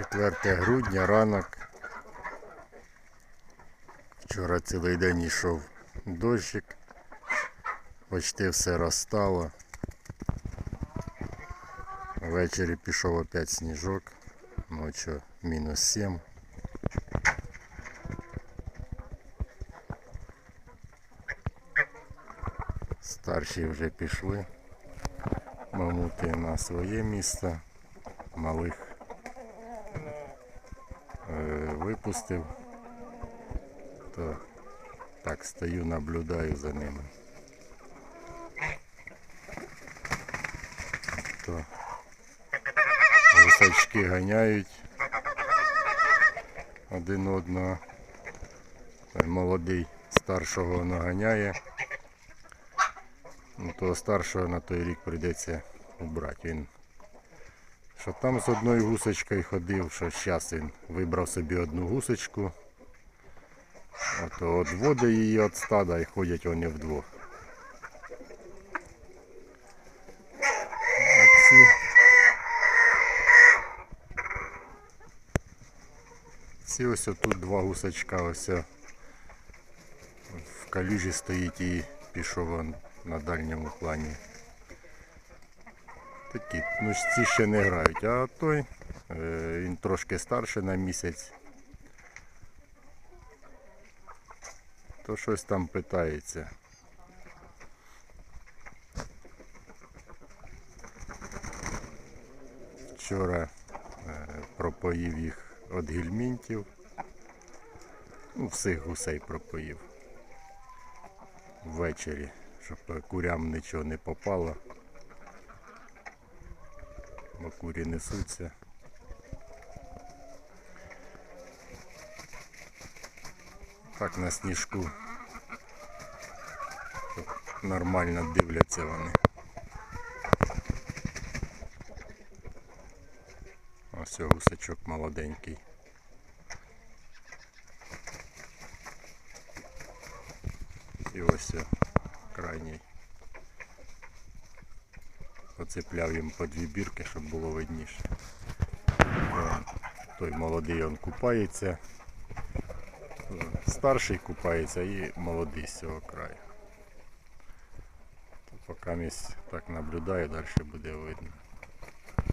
4 грудня, ранок. Вчора цілий день йшов дощик. Почти все розстало. Ввечері пішов опять сніжок. Ночі мінус 7. Старші вже пішли. Мамути на своє місце. Малих випустив. То так стою, наблюдаю за ними. То гусачки ганяють один одного. Молодий старшого наганяє. Ну, того старшого на той рік прийдеться убрати. Він що там з одною гусочкою ходив, що зараз він вибрав собі одну гусочку. Ото відводить її від стада і ходять вони вдвох. Ці... Ось тут два гусачка ось в калюжі стоїть і пішов на дальньому плані. Такі, ну ці ще не грають, а той е, він трошки старший на місяць. То щось там питається. Вчора е, пропоїв їх від гельмінтів. Ну, всіх гусей пропоїв. Ввечері, щоб курям нічого не попало. Курі несуться. Так на сніжку. Нормально дивляться вони. Ось гусачок молоденький. І ось крайній. Поцепляв їм по дві бірки, щоб було видніше. Той молодий он купається. Старший купається і молодий з цього краю. Поки місць так наблюдаю, далі буде видно.